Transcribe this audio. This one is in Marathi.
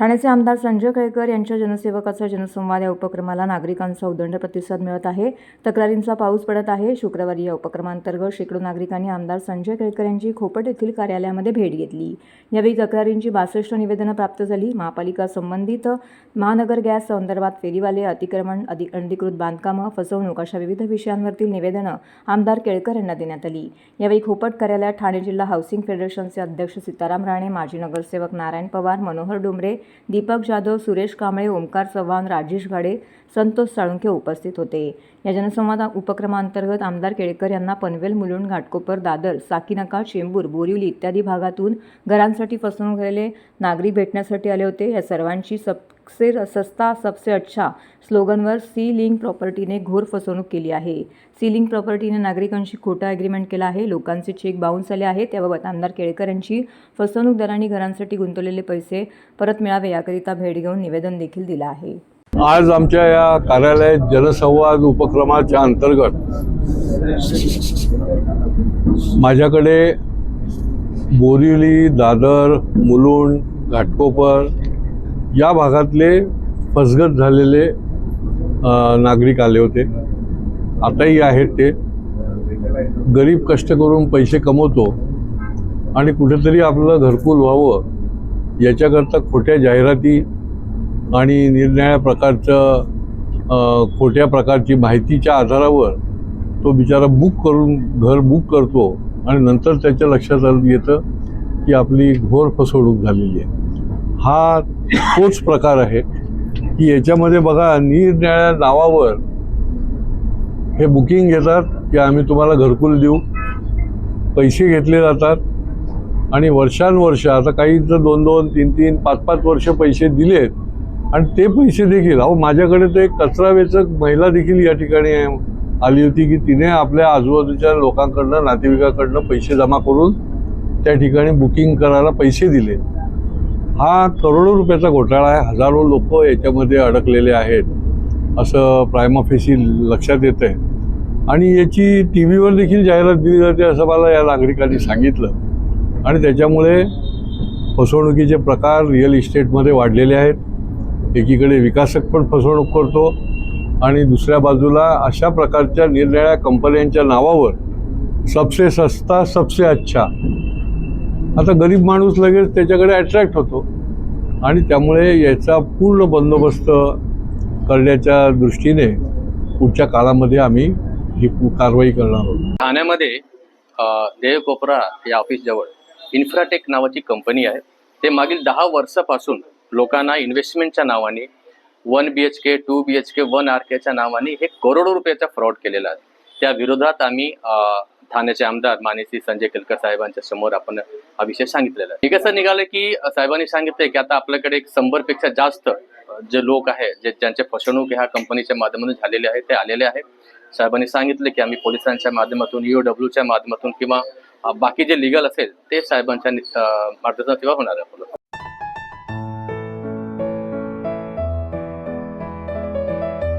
ठाण्याचे आमदार संजय केळकर यांच्या जनसेवकाचा जनसंवाद या उपक्रमाला नागरिकांचा उदंड प्रतिसाद मिळत आहे. तक्रारींचा पाऊस पडत आहे. शुक्रवारी या उपक्रमांतर्गत शेकडो नागरिकांनी आमदार संजय केळकर यांची खोपट येथील कार्यालयामध्ये भेट घेतली. यावेळी तक्रारींची बासष्ट निवेदनं प्राप्त झाली. महापालिका संबंधित महानगर गॅस संदर्भात फेरीवाले अतिक्रमण अधि अनधिकृत बांधकामं फसवणूक अशा विविध विषयांवरील निवेदनं आमदार केळकर यांना देण्यात आली. यावेळी खोपट कार्यालयात ठाणे जिल्हा हाऊसिंग फेडरेशनचे अध्यक्ष सीताराम राणे माजी नगरसेवक नारायण पवार मनोहर डुमरे दीपक जाधव सुरेश कांबळे ओमकार चव्हाण राजेश घाडे संतोष साळुंखे उपस्थित होते. या जनसंवाद उपक्रमांतर्गत आमदार केळकर यांना पनवेल मुलुंड घाटकोपर दादर साकीनाका चेंबूर बोरिवली इत्यादी भागातून घरांसाठी फसवणूक झालेले नागरिक भेटण्यासाठी आले होते. या सर्वांची सबसे सस्ता सबसे अच्छा स्लोगनवर सी लिंक प्रॉपर्टीने घोर फसवणूक केली आहे. सी लिंक प्रॉपर्टीने नागरिकांशी खोटा ॲग्रीमेंट केला आहे. लोकांचे चेक बाउन्स आले आहेत. त्याबाबत आमदार केळेकर यांची फसवणूकदारांनी घरांसाठी गुंतवलेले पैसे परत मिळावे याकरिता भेट घेऊन निवेदन देखील दिलं आहे. आज आमच्या या कार्यालयात जनसंवाद उपक्रमाच्या अंतर्गत माझ्याकडे बोरिवली दादर मुलुंड घाटकोपर या भागातले फसगत झालेले नागरिक आले होते. आताही आहेत ते. गरीब कष्ट करून पैसे कमवतो आणि कुठेतरी आपलं घरकुल व्हावं याच्याकरता खोट्या जाहिराती आणि निरनिळ्या प्रकारचं खोट्या प्रकारची माहितीच्या आधारावर तो बिचारा बुक करून घर बुक करतो आणि नंतर त्याच्या लक्षात आलं येतं की आपली घोर फसवणूक झालेली आहे. हा तोच प्रकार आहे की याच्यामध्ये बघा निरनिळ्या नावावर हे बुकिंग घेतात की आम्ही तुम्हाला घरकुल देऊ. पैसे घेतले जातात आणि वर्षानुवर्ष आता काही जर दोन दोन तीन तीन पाच पाच वर्ष पैसे दिलेत. आणि ते पैसे देखील अहो माझ्याकडे तर एक कचरा वेचक महिला देखील या ठिकाणी आली होती की तिने आपल्या आजूबाजूच्या लोकांकडनं नातेवाईकाकडनं पैसे जमा करून त्या ठिकाणी बुकिंग करायला पैसे दिले. हा करोडो रुपयाचा घोटाळा आहे. हजारो लोक याच्यामध्ये अडकलेले आहेत असं प्रायमाफेशी लक्षात येतं आहे आणि याची टी व्हीवर देखील जाहिरात दिली जाते असं मला या नागरिकांनी सांगितलं. आणि त्याच्यामुळे फसवणुकीचे प्रकार रिअल इस्टेटमध्ये वाढलेले आहेत. एकीकडे विकासक पण फसवणूक करतो आणि दुसऱ्या बाजूला अशा प्रकारच्या निरनिळ्या कंपन्यांच्या नावावर सबसे सस्ता सबसे अच्छा. आता गरीब माणूस लगेच त्याच्याकडे अट्रॅक्ट होतो. आणि त्यामुळे याचा पूर्ण बंदोबस्त करण्याच्या दृष्टीने पुढच्या काळामध्ये आम्ही ही कारवाई करणार आहोत. ठाण्यामध्ये अ, देव कोपरा या ऑफिसजवळ इन्फ्राटेक नावाची कंपनी आहे. ते मागील दहा वर्षापासून लोकांना इन्व्हेस्टमेंटच्या नावाने one B H K two B H K one R K नावाने हे करोडो रुपयाचा फ्रॉड केलेला आहे. त्या विरोधात आम्ही ठाण्याचे आमदार मानेसी संजय केलकर साहेबांच्या समोर आपण हा विषय सांगितलेला आहे. ठीक असं निघालं की साहेबांनी सांगितलंय की आता आपल्याकडे एक शंभरपेक्षा जास्त जे लोक आहे जे ज्यांचे फसवणूक ह्या कंपनीच्या माध्यमातून झालेले आहे ते आलेले आहे साहेबांनी सांगितलं की आम्ही पोलिसांच्या माध्यमातून यू डब्ल्यूच्या माध्यमातून किंवा बाकी जे लिगल असेल ते साहेबांच्या नि- अ, होणार आहे.